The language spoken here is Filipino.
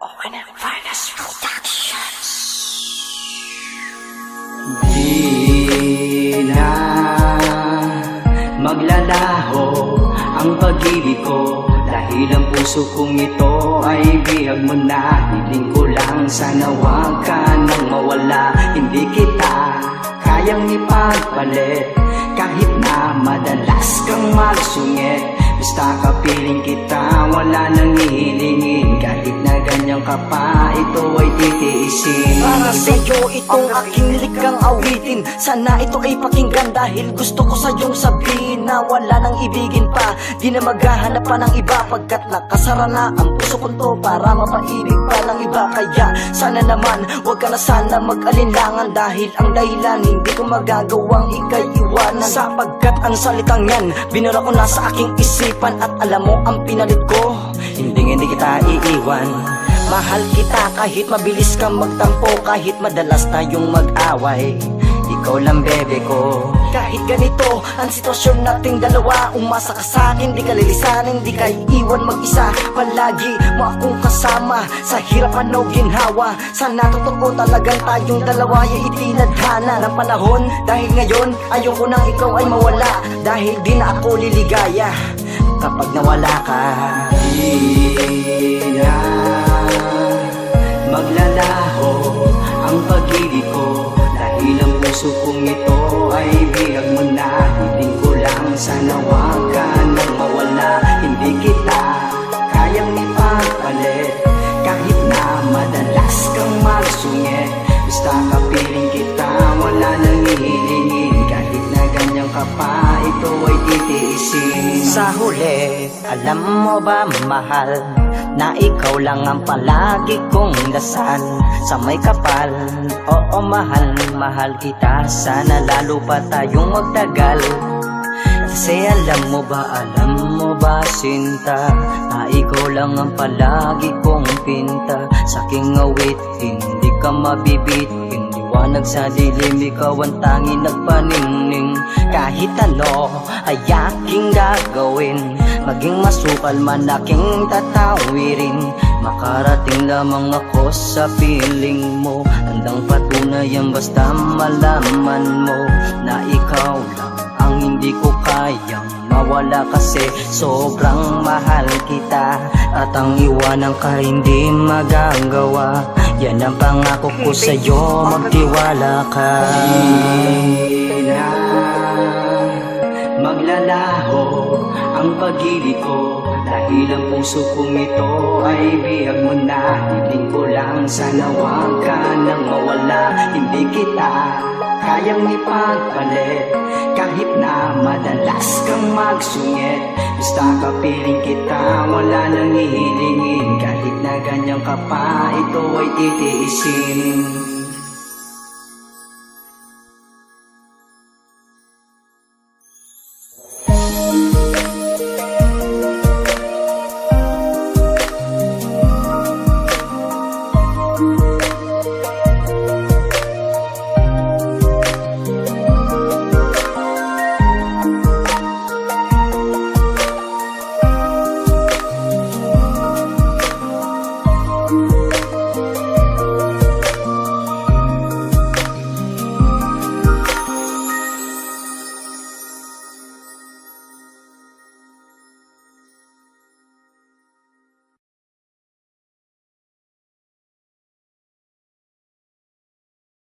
Okay na, Finest Productions. Di na maglalaho ang pag-ibig ko. Dahil ang puso kong ito ay bihag mo na. Hiling ko lang sana wag ka nang mawala. Hindi kita kayang ipagpalit. Kahit na madalas kang magsungit Basta kapiling kita wala nang hihilingin. Kahit na ganyan ka pa ito ay titiisin. Para sa'yo itong aking likang awitin. Sana ito ay pakinggan dahil gusto ko sa iyong sabihin Na wala nang ibigin pa. Di na maghahanap pa ng iba Pagkat nakasara na ang puso ko to Para mapaibig pa ng iba. Kaya sana naman wag ka na sana mag-alinlangan Dahil ang dahilan hindi ko magagawang ikay iwanan Sapagkat ang salitang yan Binura ko na sa aking isipan At alam mo ang pinalit ko. Hindi hindi kita iiwan. Mahal kita kahit mabilis kang magtampo Kahit madalas tayong mag-away. Ikaw lang bebe ko. Kahit ganito ang sitwasyon nating dalawa Umasa ka sa akin, di ka lilisanin Di ka iiwan mag-isa. Palagi mo akong kasama Sa hirapan o ginhawa. Sana totoo talagang tayong dalawa Ay itinadhana ng panahon. Dahil ngayon ayaw ko nang ikaw ay mawala Dahil di na ako liligaya Kapag nawala ka. Di na maglalaho ang pag-ibig ko. Dahil ang puso kong ito ay bihag mo na Hiling ko lang sana wag Sa huli, alam mo ba mahal Na ikaw lang ang palagi kong dasal Sa may kapal, oo mahal, mahal kita. Sana lalo pa tayong magtagal. Kasi alam mo ba, alam mo ba sinta Na ikaw lang ang palagi kong pinta? Sa aking awit, hindi ka mabibit Liwanag sa dilim, ikaw ang tanging nagpaningning. Kahit ano ay aking gagawin Maging masukal man aking tatawirin. Makarating lamang ako sa piling mo Handang patunayan basta malaman mo Na ikaw lang ang hindi ko kayang mawala kasi sobrang mahal kita. At ang iwanan ka hindi magagawa. Yan ang pangako ko sa'yo, magtiwala ka. Na maglalaho ang pag-ibig ko. Dahil ang puso kong ito ay bihag mo na. Hiling ko lang sana wag ka nang mawala. Hindi kita kayang ipagpalit madalas kang magsungit. Basta kapiling kita wala nang hihilingin. Kahit na ganyan ka pa ito ay titiisin